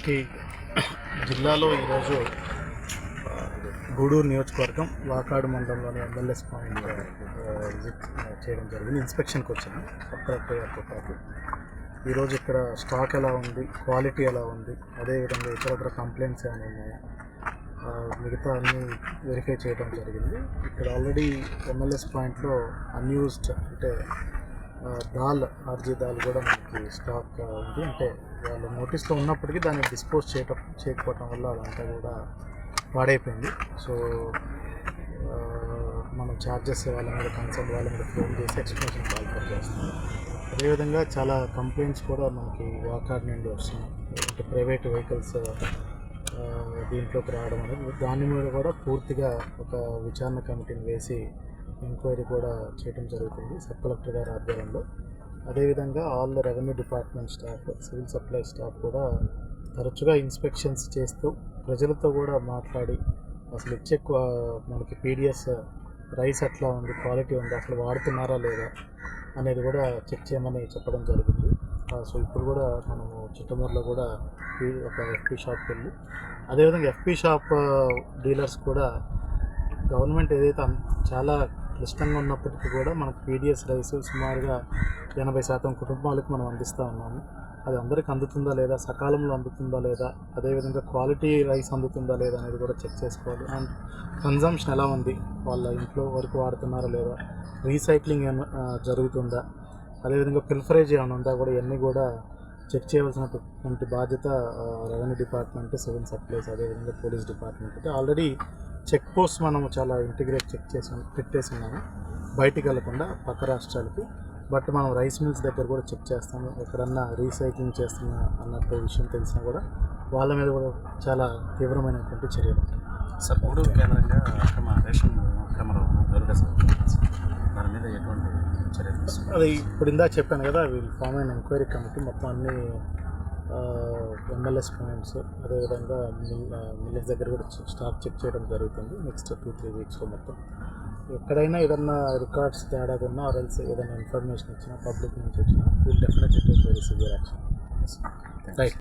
మనకి జిల్లాలో ఈరోజు గూడూరు నియోజకవర్గం వాకాడు మండలంలోని ఎంఎల్ఎస్ పాయింట్ విజిట్ చేయడం జరిగింది. ఇన్స్పెక్షన్కి వచ్చాను సబ్ పాటు ఈరోజు ఇక్కడ స్టాక్ ఎలా ఉంది? క్వాలిటీ ఎలా ఉంది? అదేవిధంగా ఇతరత్ర కంప్లైంట్స్ ఏమైనా ఉన్నాయా? మిగతా అన్ని వెరిఫై చేయడం జరిగింది. ఇక్కడ ఆల్రెడీ ఎంఎల్ఎస్ పాయింట్లో అన్యూస్డ్ అంటే దాల్ ఆర్జీ దాల్ కూడా మనకి స్టాక్ ఉంది. అంటే వాళ్ళు నోటీస్లో ఉన్నప్పటికీ దాన్ని డిస్పోజ్ చేయటం చేయకపోవటం వల్ల అదంతా కూడా పాడైపోయింది. సో మనం ఛార్జెస్ వాళ్ళ మీద కన్సల్ట్ వాళ్ళ మీద ఫోన్ చేసి ఎక్స్ప్లెనేషన్ కాల్ చేస్తున్నాం అదేవిధంగా చాలా కంప్లైంట్స్ కూడా మనకి వాకాడ్ నుండి వస్తున్నాయి. అంటే ప్రైవేట్ వెహికల్స్ దీంట్లోకి రావడం అనేది దాని మీద కూడా పూర్తిగా ఒక విచారణ కమిటీని వేసి ఎంక్వైరీ కూడా చేయడం జరుగుతుంది సబ్ కలెక్టర్ గారి ఆధ్వర్యంలో. అదేవిధంగా all revenue department staff civil supply staff కూడా తరచుగా ఇన్స్పెక్షన్స్ చేస్తూ ప్రజలతో కూడా మాట్లాడి అసలు ఇచ్చే మనకి పీడిఎస్ రైస్ ఎట్లా ఉంది క్వాలిటీ ఉంది అసలు వాడుతున్నారా లేదా అనేది కూడా చెక్ చేయమని చెప్పడం జరిగింది. సో ఇప్పుడు కూడా మనము చిట్టమూరులో కూడా ఒక ఎఫ్పి షాప్కి వెళ్ళి అదేవిధంగా ఎఫ్పి షాప్ డీలర్స్ కూడా గవర్నమెంట్ ఏదైతే చాలా క్లిష్టంగా ఉన్నప్పటికీ కూడా మనకు పీడిఎస్ రైస్ సుమారుగా ఎనభై శాతం కుటుంబాలకు మనం అందిస్తూ ఉన్నాము. అది అందరికి అందుతుందా లేదా? సకాలంలో అందుతుందా లేదా? అదేవిధంగా క్వాలిటీ రైస్ అందుతుందా లేదా అనేది కూడా చెక్ చేసుకోవాలి. అండ్ కన్జంప్షన్ ఎలా ఉంది? వాళ్ళ ఇంట్లో వరకు వాడుతున్నారా లేదా? రీసైక్లింగ్ ఏమైనా జరుగుతుందా? అదేవిధంగా పిల్ఫరేజ్ ఏమైనా ఉందా కూడా? ఇవన్నీ కూడా చెక్ చేయవలసినటువంటి బాధ్యత రెవెన్యూ డిపార్ట్మెంట్ సివిల్ సప్లైస్ అదేవిధంగా పోలీస్ డిపార్ట్మెంట్ అంటే ఆల్రెడీ చెక్ పోస్ట్ మనం చాలా ఇంటిగ్రేట్ చెక్ చేసి పెట్టేసి ఉన్నాము బయటికి వెళ్ళకుండా పక్క రాష్ట్రాలకి. బట్ మనం రైస్ మిల్స్ దగ్గర కూడా చెక్ చేస్తాము. ఎక్కడన్నా రీసైక్లింగ్ చేస్తున్న అన్నట్టు విషయం తెలిసినా కూడా వాళ్ళ మీద కూడా చాలా తీవ్రమైనటువంటి చర్యలు. సార్ మూడు కేంద్రంగా అక్రమ రేషన్ అక్రమ దాని మీద ఎటువంటి చర్యలు? అది ఇప్పుడు ఇందా చెప్పాను కదా వీళ్ళు ఫామ్ అయిన ఎంక్వైరీ కమిటీ మొత్తం అన్ని ఎంఎల్ఎస్ పాయింట్స్ అదేవిధంగా మిల్ మిల్లెస్ దగ్గర కూడా స్టాక్ చెక్ చేయడం జరుగుతుంది నెక్స్ట్ టూ త్రీ వీక్స్లో మొత్తం. ఎక్కడైనా ఏదన్నా రికార్డ్స్ తేడాగా ఉన్నా ఆర్ఎల్స్ ఏదైనా ఇన్ఫర్మేషన్ వచ్చినా పబ్లిక్ నుంచి వచ్చినా will definitely take very severe action right